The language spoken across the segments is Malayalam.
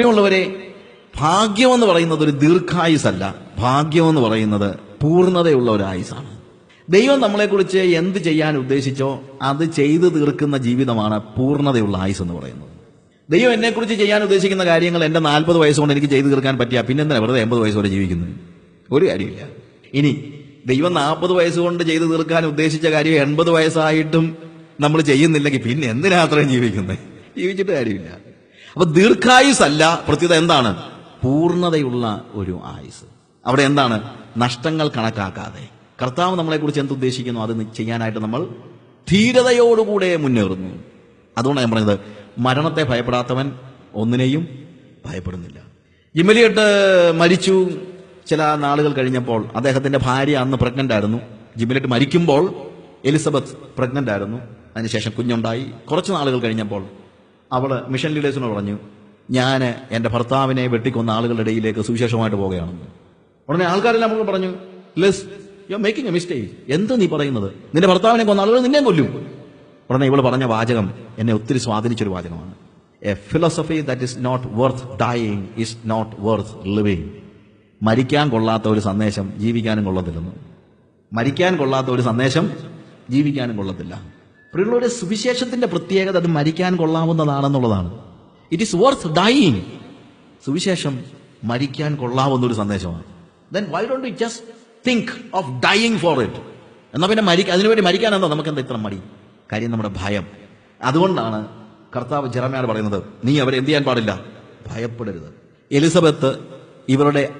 പ്രിയമുള്ളവരെ ഭാഗ്യമെന്ന് പറയുന്നത് ഒരു ദീർഘായുസല്ല. ഭാഗ്യമെന്ന് പറയുന്നത് പൂർണതയുള്ള ഒരു ആയുസാണ് ദൈവം നമ്മളെക്കുറിച്ച് എന്ത് ചെയ്യാൻ ഉദ്ദേശിച്ചോ അത് ചെയ്തു തീർക്കുന്ന ജീവിതമാണ് പൂർണതയുള്ള ആയുസ് എന്ന് പറയുന്നത്. ദൈവം എന്നെക്കുറിച്ച് ചെയ്യാൻ ഉദ്ദേശിക്കുന്ന കാര്യങ്ങൾ എന്റെ നാൽപ്പത് വയസ്സുകൊണ്ട് എനിക്ക് ചെയ്തു തീർക്കാൻ പറ്റിയ പിന്നെ എന്തിനാ വെറുതെ എൺപത് വയസ്സ് വരെ ജീവിക്കുന്നത് ഒരു കാര്യമില്ല. ഇനി ദൈവം നാൽപ്പത് വയസ്സുകൊണ്ട് ചെയ്തു തീർക്കാൻ ഉദ്ദേശിച്ച കാര്യം എൺപത് വയസ്സായിട്ടും നമ്മൾ ചെയ്യുന്നില്ലെങ്കിൽ പിന്നെ എന്തിനാ ജീവിക്കുന്നത്? ജീവിച്ചിട്ട് കാര്യമില്ല. അപ്പൊ ദീർഘായുസ് അല്ല പ്രത്യേകത എന്താണ്? പൂർണതയുള്ള ഒരു ആയുസ്. അവിടെ എന്താണ്? നഷ്ടങ്ങൾ കണക്കാക്കാതെ. കർത്താവ് നമ്മളെ നമ്മളെക്കുറിച്ച് എന്ത് ഉദ്ദേശിക്കുന്നു? അത് ചെയ്യാനായിട്ട് നമ്മൾ ധീരതയോടുകൂടെ മുന്നേറുന്നു. അതുകൊണ്ടാണ് ഞാൻ പറഞ്ഞത് മരണത്തെ ഭയപ്പെടാത്തവൻ ഒന്നിനെയും ഭയപ്പെടുന്നില്ല. ജിമലിയട്ട് മരിച്ചു. ചില നാളുകൾ കഴിഞ്ഞപ്പോൾ അദ്ദേഹത്തിന്റെ ഭാര്യ അന്ന് പ്രഗ്നന്റ് ആയിരുന്നു. ജിമലിയട്ട് മരിക്കുമ്പോൾ എലിസബത്ത് പ്രഗ്നന്റ് ആയിരുന്നു. അതിനുശേഷം കുഞ്ഞുണ്ടായി. കുറച്ച് നാളുകൾ കഴിഞ്ഞപ്പോൾ അവൾ മിഷൻ ലീഡേഴ്സിനോട് പറഞ്ഞു ഞാൻ എന്റെ ഭർത്താവിനെ വെട്ടിക്കൊന്ന ആളുകളുടെ ഇടയിലേക്ക് സുവിശേഷമായിട്ട് പോകുകയാണെന്ന് ഉടനെ ആൾക്കാരെല്ലാം നമ്മൾ പറഞ്ഞു less you are making a mistake എന്ത് നീ പറയുന്നത്? നിന്റെ ഭർത്താവിനെ കൊന്ന ആളുകൾ നിന്നെ കൊല്ലും. ഉടനെ ഇവൾ പറഞ്ഞ വാചകം എന്നെ ഒത്തിരി സ്വാധീനിച്ചൊരു വാചകമാണ്. A philosophy that is not worth dying is not worth living മരിക്കാൻ കൊള്ളാത്ത ഒരു സന്ദേശം ജീവിക്കാനും കൊള്ളത്തില്ലെന്ന്. മരിക്കാൻ കൊള്ളാത്ത ഒരു സന്ദേശം ജീവിക്കാനും കൊള്ളത്തില്ല. പ്രിയുള്ളവരെ സുവിശേഷത്തിന്റെ പ്രത്യേകത അത് മരിക്കാൻ കൊള്ളാവുന്നതാണെന്നുള്ളതാണ്. ഇറ്റ് ഈസ് വർത്ത് ഡൈയിങ് സുവിശേഷം മരിക്കാൻ കൊള്ളാവുന്ന ഒരു സന്ദേശമാണ്. Then why don't you just think of dying for it എന്നാൽ പിന്നെ മരിക്ക അതിനുവേണ്ടി മരിക്കാൻ എന്താ നമുക്ക് എന്താ ഇത്ര മടി? കാര്യം നമ്മുടെ ഭയം. അതുകൊണ്ടാണ് കർത്താവ് ജെറമയാണ് പറയുന്നത് നീ അവരെ എന്ത് ചെയ്യാൻ പാടില്ല? ഭയപ്പെടരുത്. എലിസബത്ത് ഇവരുടെ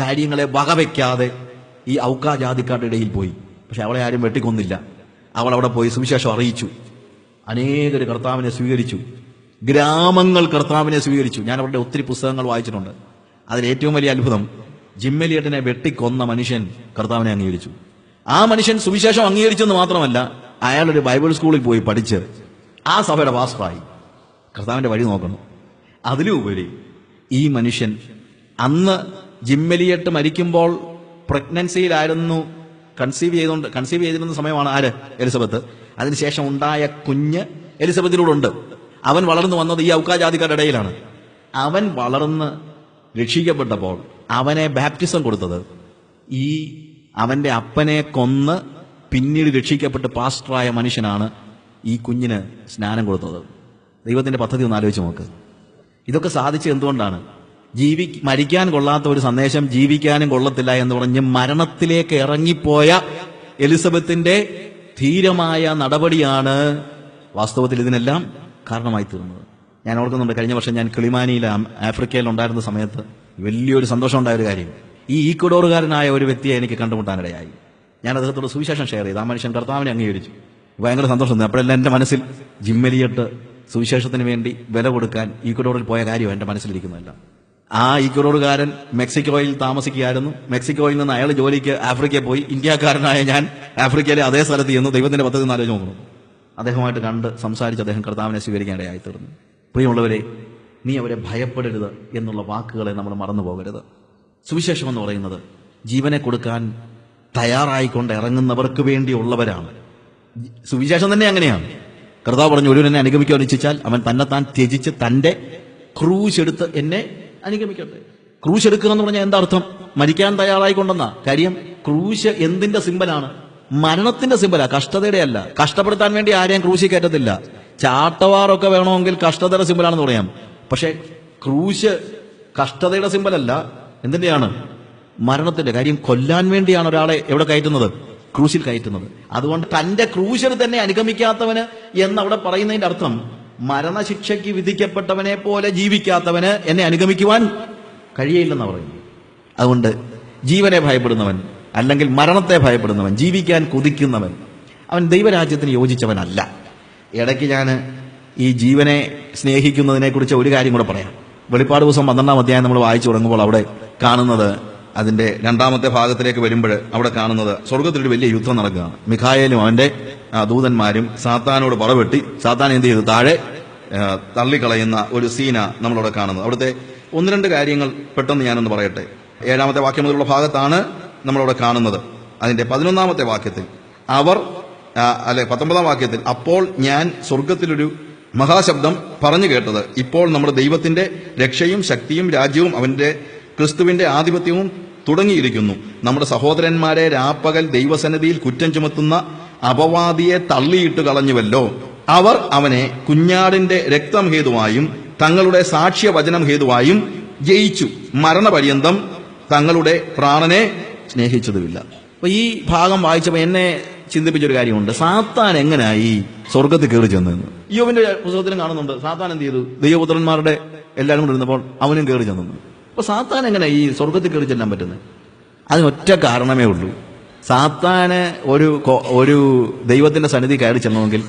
കാര്യങ്ങളെ വകവെക്കാതെ ഈ ഔക്കാ ജാതിക്കാരുടെ ഇടയിൽ പോയി. പക്ഷെ അവളെ ആരും വെട്ടിക്കൊന്നില്ല. അവൾ അവിടെ പോയി സുവിശേഷം അറിയിച്ചു. അനേകർ കർത്താവിനെ സ്വീകരിച്ചു. ഗ്രാമങ്ങൾ കർത്താവിനെ സ്വീകരിച്ചു. ഞാൻ അവരുടെ ഒത്തിരി പുസ്തകങ്ങൾ വായിച്ചിട്ടുണ്ട്. അതിൽ ഏറ്റവും വലിയ അത്ഭുതം ജിമ്മലിയട്ടിനെ വെട്ടിക്കൊന്ന മനുഷ്യൻ കർത്താവിനെ അംഗീകരിച്ചു. ആ മനുഷ്യൻ സുവിശേഷം അംഗീകരിച്ചെന്ന് മാത്രമല്ല അയാൾ ഒരു ബൈബിൾ സ്കൂളിൽ പോയി പഠിച്ച് ആ സഭയുടെ പാസ്റ്ററായി. കർത്താവിന്റെ വഴി നോക്കണം. അതിലുപരി ഈ മനുഷ്യൻ അന്ന് ജിമ്മലിയട്ട് മരിക്കുമ്പോൾ പ്രഗ്നൻസിയിലായിരുന്നു കൺസീവ് ചെയ്തുകൊണ്ട് കൺസീവ് ചെയ്തിരുന്ന സമയമാണ് ആര്? എലിസബത്ത്. അതിനുശേഷം ഉണ്ടായ കുഞ്ഞ് എലിസബത്തിലൂടെ ഉണ്ട് അവൻ വളർന്നു വന്നത് ഈ ഔക്കാ ജാതിക്കാരുടെ ഇടയിലാണ്. അവൻ വളർന്ന് രക്ഷിക്കപ്പെട്ടപ്പോൾ അവനെ ബാപ്റ്റിസം കൊടുത്തത്. ഈ അവന്റെ അപ്പനെ കൊന്ന് പിന്നീട് രക്ഷിക്കപ്പെട്ട് പാസ്റ്ററായ മനുഷ്യനാണ് ഈ കുഞ്ഞിന് സ്നാനം കൊടുത്തത്. ദൈവത്തിന്റെ പദ്ധതി ഒന്ന് ആലോചിച്ച് നോക്ക്. ഇതൊക്കെ സാധിച്ചത് എന്തുകൊണ്ടാണ്? ജീവി മരിക്കാൻ കൊള്ളാത്ത ഒരു സന്ദേശം ജീവിക്കാനും കൊള്ളത്തില്ല എന്ന് പറഞ്ഞ് മരണത്തിലേക്ക് ഇറങ്ങിപ്പോയ എലിസബത്തിന്റെ ധീരമായ നടപടിയാണ് വാസ്തവത്തിൽ ഇതിനെല്ലാം കാരണമായി തീർന്നത്. ഞാൻ ഓർക്കുന്നുണ്ട് കഴിഞ്ഞ വർഷം ഞാൻ കിളിമാനിയിൽ ആഫ്രിക്കയിൽ ഉണ്ടായിരുന്ന സമയത്ത് വലിയൊരു സന്തോഷം ഉണ്ടായ ഒരു കാര്യം. ഈ ഈക്വഡോറുകാരനായ ഒരു വ്യക്തിയെ എനിക്ക് കണ്ടുമുട്ടാനിടയായി. ഞാൻ അദ്ദേഹത്തോട് സുവിശേഷം ഷെയർ ചെയ്തു. ആ മനുഷ്യൻ കർത്താവിനെ അംഗീകരിച്ചു. ഭയങ്കര സന്തോഷം തോന്നി. അപ്പോഴെല്ലാം എന്റെ മനസ്സിൽ ജിമ്മലിയിട്ട് സുവിശേഷത്തിന് വേണ്ടി വില കൊടുക്കാൻ ഈക്വഡോറിൽ പോയ കാര്യം എന്റെ മനസ്സിലിരിക്കുന്നതല്ല. ആ ഇക്വഡോറുകാരൻ മെക്സിക്കോയിൽ താമസിക്കുകയായിരുന്നു. മെക്സിക്കോയിൽ നിന്ന് അയാൾ ജോലിക്ക് ആഫ്രിക്കയിൽ പോയി. ഇന്ത്യക്കാരനായ ഞാൻ ആഫ്രിക്കയിലെ അതേ സ്ഥലത്ത് ചെന്ന് ദൈവത്തിന്റെ പദ്ധതി ഒന്ന് ആലോചിച്ച് നോക്കുന്നു. അദ്ദേഹമായിട്ട് കണ്ട് സംസാരിച്ച് അദ്ദേഹം കർത്താവിനെ സ്വീകരിക്കേണ്ടതായി തീർന്നു. പ്രിയമുള്ളവരെ നീ അവരെ ഭയപ്പെടരുത് എന്നുള്ള വാക്കുകളെ നമ്മൾ മറന്നു പോകരുത്. സുവിശേഷം എന്ന് പറയുന്നത് ജീവനെ കൊടുക്കാൻ തയ്യാറായിക്കൊണ്ട് ഇറങ്ങുന്നവർക്ക് വേണ്ടിയുള്ളവരാണ്. സുവിശേഷം തന്നെ അങ്ങനെയാണ്. കർത്താവ് പറഞ്ഞു എന്നെ അനുഗമിക്കാൻ ഇച്ഛിച്ചാൽ അവൻ തന്നെ താൻ ത്യജിച്ച് തന്റെ ക്രൂശ് എടുത്ത് എന്നെ അനുഗമിക്കട്ടെ. ക്രൂശ് എടുക്കുക എന്ന് പറഞ്ഞാൽ എന്താ അർത്ഥം? മരിക്കാൻ തയ്യാറായിക്കൊണ്ടെന്ന? കാര്യം ക്രൂശ് എന്തിന്റെ സിമ്പലാണ്? മരണത്തിന്റെ സിമ്പലാ കഷ്ടതയുടെ അല്ല കഷ്ടപ്പെടുത്താൻ വേണ്ടി ആരെയും ക്രൂശി കയറ്റത്തില്ല. ചാട്ടവാറൊക്കെ വേണമെങ്കിൽ കഷ്ടതയുടെ സിമ്പലാണെന്ന് പറയാം. പക്ഷെ ക്രൂശ് കഷ്ടതയുടെ സിമ്പലല്ല എന്തിന്റെയാണ്? മരണത്തിന്റെ. കാര്യം കൊല്ലാൻ വേണ്ടിയാണ് ഒരാളെ എവിടെ കയറ്റുന്നത്? ക്രൂശിൽ കയറ്റുന്നത്. അതുകൊണ്ട് തന്റെ ക്രൂശിൽ തന്നെ അനുഗമിക്കാത്തവന് എന്നവിടെ പറയുന്നതിന്റെ അർത്ഥം മരണശിക്ഷയ്ക്ക് വിധിക്കപ്പെട്ടവനെ പോലെ ജീവിക്കാത്തവന് എന്നെ അനുഗമിക്കുവാൻ കഴിയയില്ലെന്ന് പറയുന്നു അതുകൊണ്ട് ജീവനെ ഭയപ്പെടുന്നവൻ അല്ലെങ്കിൽ മരണത്തെ ഭയപ്പെടുന്നവൻ ജീവിക്കാൻ കൊതിക്കുന്നവൻ അവൻ ദൈവരാജ്യത്തിന് യോജിച്ചവനല്ല. ഇടയ്ക്ക് ഞാൻ ഈ ജീവനെ സ്നേഹിക്കുന്നതിനെക്കുറിച്ച് ഒരു കാര്യം കൂടെ പറയാം. വെളിപ്പാട് ദിവസം പന്ത്രണ്ടാം അധ്യായം നമ്മൾ വായിച്ചു തുടങ്ങുമ്പോൾ അവിടെ കാണുന്നത് അതിന്റെ രണ്ടാമത്തെ ഭാഗത്തിലേക്ക് വരുമ്പോൾ അവിടെ കാണുന്നത് സ്വർഗത്തിലൊരു വലിയ യുദ്ധം നടക്കുകയാണ്. മിഖായേലും അവന്റെ ദൂതന്മാരും സാത്താനോട് പടവെട്ടി സാത്താൻ എന്ത് ചെയ്തു? താഴെ തള്ളിക്കളയുന്ന ഒരു സീന നമ്മളവിടെ കാണുന്നത്. അവിടുത്തെ ഒന്ന് രണ്ട് കാര്യങ്ങൾ പെട്ടെന്ന് ഞാനൊന്ന് പറയട്ടെ. ഏഴാമത്തെ വാക്യം മുതലുള്ള ഭാഗത്താണ് നമ്മളവിടെ കാണുന്നത്. അതിന്റെ പതിനൊന്നാമത്തെ വാക്യത്തിൽ അവർ അല്ലെ പത്തൊമ്പതാം വാക്യത്തിൽ അപ്പോൾ ഞാൻ സ്വർഗത്തിലൊരു മഹാശബ്ദം പറഞ്ഞു കേട്ടത്. ഇപ്പോൾ നമ്മുടെ ദൈവത്തിന്റെ രക്ഷയും ശക്തിയും രാജ്യവും അവന്റെ ക്രിസ്തുവിന്റെ ആധിപത്യവും തുടങ്ങിയിരിക്കുന്നു. നമ്മുടെ സഹോദരന്മാരെ രാപ്പകൽ ദൈവസന്നിധിയിൽ കുറ്റം ചുമത്തുന്ന അപവാദിയെ തള്ളിയിട്ട് കളഞ്ഞുവല്ലോ. അവർ അവനെ കുഞ്ഞാടിന്റെ രക്തം ഹേതുവായും തങ്ങളുടെ സാക്ഷ്യവചനം ഹേതുവായും ജയിച്ചു. മരണപര്യന്തം തങ്ങളുടെ പ്രാണനെ സ്നേഹിച്ചതുമില്ല. അപ്പൊ ഈ ഭാഗം വായിച്ചപ്പോൾ എന്നെ ചിന്തിപ്പിച്ചൊരു കാര്യമുണ്ട്. സാത്താൻ എങ്ങനെയായി സ്വർഗത്തിൽ കയറി ചെന്നെന്ന്? യോവിന്റെ പുസ്തകത്തിലും കാണുന്നുണ്ട്. സാത്താൻ എന്ത് ചെയ്തു? ദൈവപുത്രന്മാരുടെ എല്ലാവരും കൂടെ ഇരുന്നപ്പോൾ അവനും കയറി ചെന്നു അപ്പൊ സാത്താൻ എങ്ങനെ ഈ സ്വർഗത്തിൽ കയറി ചെല്ലാൻ പറ്റുന്നത് അതിനൊറ്റ കാരണമേ ഉള്ളൂ. സാത്താന് ഒരു ഒരു ദൈവത്തിന്റെ സന്നിധി കയറി ചെല്ലണമെങ്കിൽ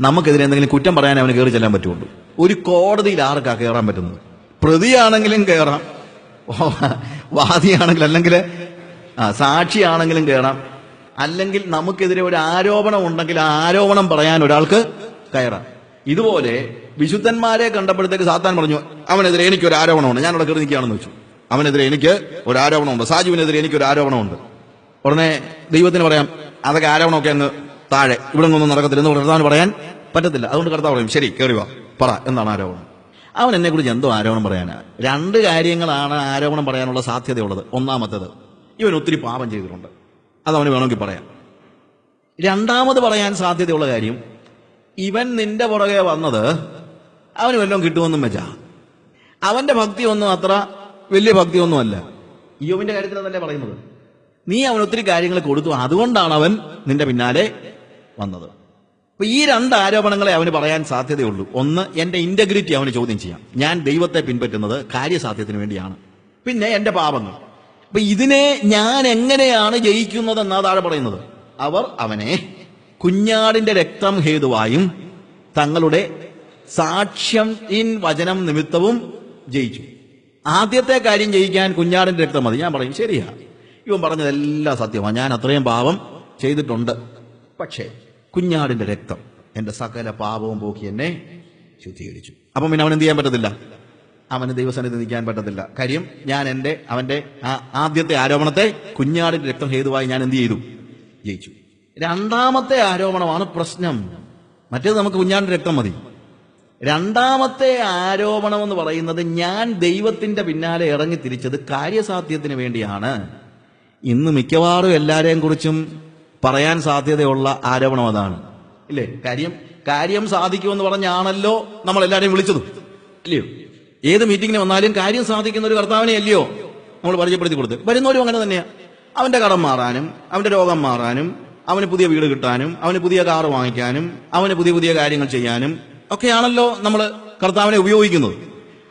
നമുക്കെതിരെ എന്തെങ്കിലും കുറ്റം പറയാൻ അവന് കയറി ചെല്ലാൻ പറ്റുള്ളൂ. ഒരു കോടതിയിൽ ആർക്കാ കയറാൻ പറ്റുന്നത്? പ്രതിയാണെങ്കിലും കയറാം. വാദിയാണെങ്കിൽ അല്ലെങ്കിൽ സാക്ഷിയാണെങ്കിലും കയറാം. അല്ലെങ്കിൽ നമുക്കെതിരെ ഒരു ആരോപണം ഉണ്ടെങ്കിൽ ആ ആരോപണം പറയാൻ ഒരാൾക്ക് കയറാം. ഇതുപോലെ വിശുദ്ധന്മാരെ കണ്ടപ്പോഴത്തേക്ക് സാത്താൻ പറഞ്ഞു അവനെതിരെ എനിക്ക് ഒരു ആരോപണമുണ്ട്. ഞാൻ അവിടെ കയറി നിൽക്കുകയാണെന്ന് വെച്ചു. അവനെതിരെ എനിക്ക് ഒരു ആരോപണമുണ്ട്. സാജുവിനെതിരെ എനിക്ക് ഒരു ആരോപണമുണ്ട്. ഉടനെ ദൈവത്തിന് പറയാം അതൊക്കെ ആരോപണമൊക്കെ അങ്ങ് താഴെ. ഇവിടെ ഒന്നും നടക്കത്തില്ല. എന്ന് കർത്താവിന് പറയാൻ പറ്റത്തില്ല. അതുകൊണ്ട് കർത്താവ് പറയും ശരി കയറി വാ. പറ എന്താണ് ആരോപണം? അവൻ എന്നെ കുറിച്ച് എന്തോ ആരോപണം പറയാനാ? രണ്ട് കാര്യങ്ങളാണ് ആരോപണം പറയാനുള്ള സാധ്യതയുള്ളത്. ഒന്നാമത്തേത് ഇവൻ ഒത്തിരി പാപം ചെയ്തിട്ടുണ്ട്. അത് അവന് വേണമെങ്കിൽ പറയാം. രണ്ടാമത് പറയാൻ സാധ്യതയുള്ള കാര്യം ഇവൻ നിന്റെ പുറകെ വന്നത് അവന് വല്ലതും കിട്ടുമെന്നും വെച്ചാ. അവന്റെ ഭക്തി ഒന്നും അത്ര വലിയ ഭക്തി ഒന്നുമല്ല യോവിന്റെ കാര്യത്തിലെന്നല്ലേ പറയുന്നത്? നീ അവൻ ഒത്തിരി കാര്യങ്ങൾ കൊടുത്തു. അതുകൊണ്ടാണ് അവൻ നിന്റെ പിന്നാലെ വന്നത്. അപ്പൊ ഈ രണ്ട് ആരോപണങ്ങളെ അവന് പറയാൻ സാധ്യതയുള്ളൂ. ഒന്ന് എന്റെ ഇന്റഗ്രിറ്റി അവന് ചോദ്യം ചെയ്യാം. ഞാൻ ദൈവത്തെ പിൻപറ്റുന്നത് കാര്യസാധ്യത്തിന് വേണ്ടിയാണ്. പിന്നെ എന്റെ പാപങ്ങൾ. അപ്പൊ ഇതിനെ ഞാൻ എങ്ങനെയാണ് ജയിക്കുന്നത് എന്നാ താഴെ പറയുന്നത്. അവർ അവനെ കുഞ്ഞാടിന്റെ രക്തം ഹേതുവായും തങ്ങളുടെ സാക്ഷ്യം ഇൻ വചനം നിമിത്തവും ജയിച്ചു. ആദ്യത്തെ കാര്യം ജയിക്കാൻ കുഞ്ഞാടിന്റെ രക്തം മതി. ഞാൻ പറയും ശരിയാ. ഇവൻ പറഞ്ഞതെല്ലാം സത്യമാണ് ഞാൻ അത്രയും പാപം ചെയ്തിട്ടുണ്ട്. പക്ഷേ കുഞ്ഞാടിന്റെ രക്തം എന്റെ സകല പാപവും പോക്കി എന്നെ ശുദ്ധീകരിച്ചു. അപ്പം പിന്നെ അവൻ എന്ത് ചെയ്യാൻ പറ്റത്തില്ല? അവന് ദൈവസന്നിധി നിൽക്കാൻ പറ്റത്തില്ല. കാര്യം ഞാൻ എന്റെ അവന്റെ ആ ആദ്യത്തെ ആരോപണത്തെ കുഞ്ഞാടിന്റെ രക്തം ഹേതുവായി ഞാൻ എന്ത് ചെയ്തു? ജയിച്ചു. രണ്ടാമത്തെ ആരോപണമാണ് പ്രശ്നം. മറ്റേത് നമുക്ക് കുഞ്ഞാടിന്റെ രക്തം മതി. രണ്ടാമത്തെ ആരോപണം എന്ന് പറയുന്നത് ഞാൻ ദൈവത്തിന്റെ പിന്നാലെ ഇറങ്ങി തിരിച്ചത് കാര്യസാധ്യത്തിന് വേണ്ടിയാണ്. ഇന്ന് മിക്കവാറും എല്ലാരെയും കുറിച്ചും പറയാൻ സാധ്യതയുള്ള ആരോപണം അതാണ്. ഇല്ലേ? കാര്യം കാര്യം സാധിക്കുമെന്ന് പറഞ്ഞാണല്ലോ നമ്മൾ എല്ലാരെയും വിളിച്ചത്. ഇല്ലയോ? ഏത് മീറ്റിങ്ങിന് വന്നാലും കാര്യം സാധിക്കുന്ന ഒരു കർത്താവിനെ അല്ലയോ നമ്മൾ പരിചയപ്പെടുത്തി കൊടുത്ത് വരുന്നവരും അങ്ങനെ തന്നെയാ. അവന്റെ കടം മാറാനും അവന്റെ രോഗം മാറാനും അവന് പുതിയ വീട് കിട്ടാനും അവന് പുതിയ കാറ് വാങ്ങിക്കാനും അവന് പുതിയ പുതിയ കാര്യങ്ങൾ ചെയ്യാനും ഒക്കെയാണല്ലോ നമ്മൾ കർത്താവിനെ ഉപയോഗിക്കുന്നത്.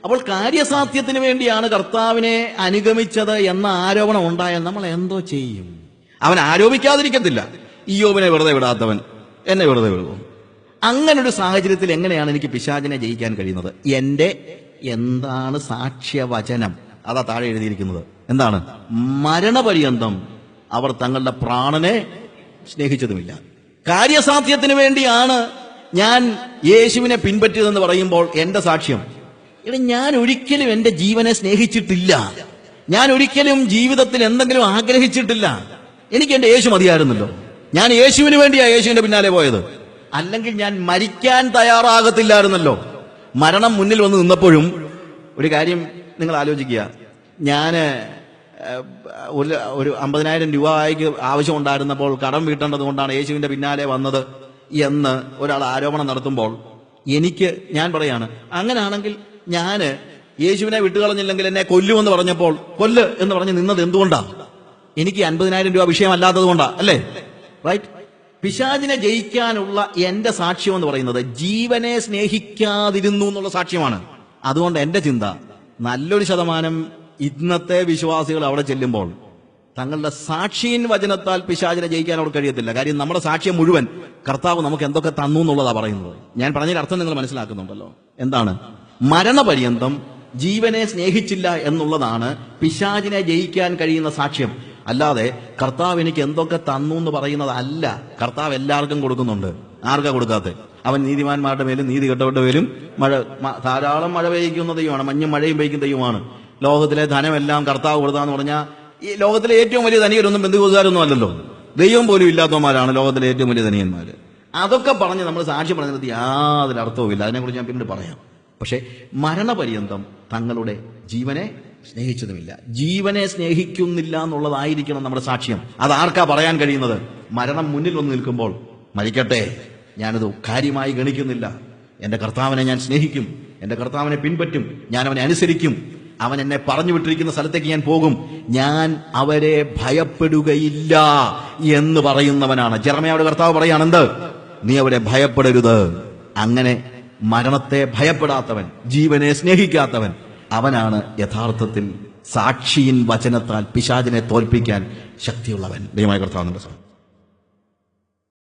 അപ്പോൾ കാര്യസാധ്യത്തിന് വേണ്ടിയാണ് കർത്താവിനെ അനുഗമിച്ചത് എന്ന ആരോപണം ഉണ്ടായാൽ നമ്മൾ എന്തോ ചെയ്യും. അവൻ ആരോപിക്കാതിരിക്കത്തില്ല. ഈയോബിനെ വെറുതെ വിടാത്തവൻ. എന്നെ വെറുതെ അങ്ങനെ ഒരു സാഹചര്യത്തിൽ എങ്ങനെയാണ് എനിക്ക് പിശാചിനെ ജയിക്കാൻ കഴിയുന്നത്? എന്റെ എന്താണ് സാക്ഷ്യവചനം? അതാ താഴെ എഴുതിയിരിക്കുന്നത്. എന്താണ്? മരണപര്യന്തം അവർ തങ്ങളുടെ പ്രാണനെ സ്നേഹിച്ചതുമില്ല. കാര്യസാധ്യത്തിന് വേണ്ടിയാണ് ഞാൻ യേശുവിനെ പിൻപറ്റിയതെന്ന് പറയുമ്പോൾ എന്റെ സാക്ഷ്യം. എടാ ഞാൻ ഒരിക്കലും എന്റെ ജീവനെ സ്നേഹിച്ചിട്ടില്ല. ഞാൻ ഒരിക്കലും ജീവിതത്തിൽ എന്തെങ്കിലും ആഗ്രഹിച്ചിട്ടില്ല. എനിക്ക് എന്റെ യേശു മതിയായിരുന്നല്ലോ. ഞാൻ യേശുവിന് വേണ്ടിയാ യേശുവിന്റെ പിന്നാലെ പോയത്. അല്ലെങ്കിൽ ഞാൻ മരിക്കാൻ തയ്യാറാകത്തില്ലായിരുന്നല്ലോ. മരണം മുന്നിൽ വന്ന് നിന്നപ്പോഴും ഒരു കാര്യം നിങ്ങൾ ആലോചിക്കുക. ഞാൻ ഒരു ഒരു രൂപ രൂപയ്ക്ക് ആവശ്യമുണ്ടായിരുന്നപ്പോൾ കടം വീട്ടേണ്ടത് കൊണ്ടാണ് യേശുവിന്റെ പിന്നാലെ വന്നത്. എന്ന് ഒരാൾ ആരോപണം നടത്തുമ്പോൾ എനിക്ക് ഞാൻ പറയാണ് അങ്ങനെയാണെങ്കിൽ ഞാൻ യേശുവിനെ വിട്ടുകളഞ്ഞില്ലെങ്കിൽ എന്നെ കൊല്ലുമെന്ന് പറഞ്ഞപ്പോൾ കൊല്ല് എന്ന് പറഞ്ഞ് നിന്നത് എന്തുകൊണ്ടാണ് എനിക്ക് അൻപതിനായിരം രൂപ വിഷയമല്ലാത്തത് കൊണ്ടാ അല്ലേ? റൈറ്റ് പിശാചിനെ ജയിക്കാനുള്ള എന്റെ സാക്ഷ്യം എന്ന് പറയുന്നത് ജീവനെ സ്നേഹിക്കാതിരുന്നു എന്നുള്ള സാക്ഷ്യമാണ്. അതുകൊണ്ട് എന്റെ ചിന്ത നല്ലൊരു ശതമാനം ഇന്നത്തെ വിശ്വാസികൾ അവിടെ ചെല്ലുമ്പോൾ തങ്ങളുടെ സാക്ഷിയിൻ വചനത്താൽ പിശാചിനെ ജയിക്കാൻ അവർക്ക് കഴിയത്തില്ല. കാര്യം നമ്മുടെ സാക്ഷ്യം മുഴുവൻ കർത്താവ് നമുക്ക് എന്തൊക്കെ തന്നു എന്നുള്ളതാ പറയുന്നത്. ഞാൻ പറഞ്ഞതിന് അർത്ഥം നിങ്ങൾ മനസ്സിലാക്കുന്നുണ്ടല്ലോ. എന്താണ്? മരണപര്യന്തം ജീവനെ സ്നേഹിച്ചില്ല എന്നുള്ളതാണ് പിശാചിനെ ജയിക്കാൻ കഴിയുന്ന സാക്ഷ്യം. അല്ലാതെ കർത്താവ് എനിക്ക് എന്തൊക്കെ തന്നു എന്ന് പറയുന്നതല്ല. കർത്താവ് എല്ലാവർക്കും കൊടുക്കുന്നുണ്ട്. ആർക്കാ കൊടുക്കാത്ത അവൻ നീതിമാന്മാരുടെ മേലും നീതി കെട്ടവരുടെ മേലും മഴ ധാരാളം മഴ പെയ്യ്ക്കുന്ന ദൈവമാണ് മഞ്ഞും മഴയും പെയ്യ്ക്കുന്ന ദൈവമാണ് ലോകത്തിലെ ധനമെല്ലാം കർത്താവ് കൊടുത്താന്ന് പറഞ്ഞാൽ ഈ ലോകത്തിലെ ഏറ്റവും വലിയ ധനികരൊന്നും ബന്ധുക്കാരൊന്നും അല്ലല്ലോ. ദൈവം പോലും ഇല്ലാത്തവന്മാരാണ് ലോകത്തിലെ ഏറ്റവും വലിയ ധനികന്മാർ അതൊക്കെ പറഞ്ഞ് നമ്മൾ സാക്ഷി പറഞ്ഞത് യാതൊരു അർത്ഥവുമില്ല അതിനെക്കുറിച്ച് ഞാൻ പിന്നീട് പറയാം. പക്ഷേ മരണപര്യന്തം തങ്ങളുടെ ജീവനെ സ്നേഹിച്ചതുമില്ല. ജീവനെ സ്നേഹിക്കുന്നില്ല എന്നുള്ളതായിരിക്കണം നമ്മുടെ സാക്ഷ്യം. അത് ആർക്കാ പറയാൻ കഴിയുന്നത്? മരണം മുന്നിൽ വന്ന് നിൽക്കുമ്പോൾ മരിക്കട്ടെ ഞാനത് കാര്യമായി ഗണിക്കുന്നില്ല. എന്റെ കർത്താവിനെ ഞാൻ സ്നേഹിക്കും. എന്റെ കർത്താവിനെ പിൻപറ്റും. ഞാൻ അവനെ അനുസരിക്കും. അവൻ എന്നെ പറഞ്ഞു വിട്ടിരിക്കുന്ന സ്ഥലത്തേക്ക് ഞാൻ പോകും. ഞാൻ അവരെ ഭയപ്പെടുകയില്ല എന്ന് പറയുന്നവനാണ്. ജെറമയാവിടെ കർത്താവ് പറയാണെന്ത് നീ അവരെ ഭയപ്പെടരുത്. അങ്ങനെ മരണത്തെ ഭയപ്പെടാത്തവൻ ജീവനെ സ്നേഹിക്കാത്തവൻ അവനാണ് യഥാർത്ഥത്തിൽ സാക്ഷിയിൻ വചനത്താൽ പിശാചിനെ തോൽപ്പിക്കാൻ ശക്തിയുള്ളവൻ. ദൈവമായ കർത്താവിന്റെ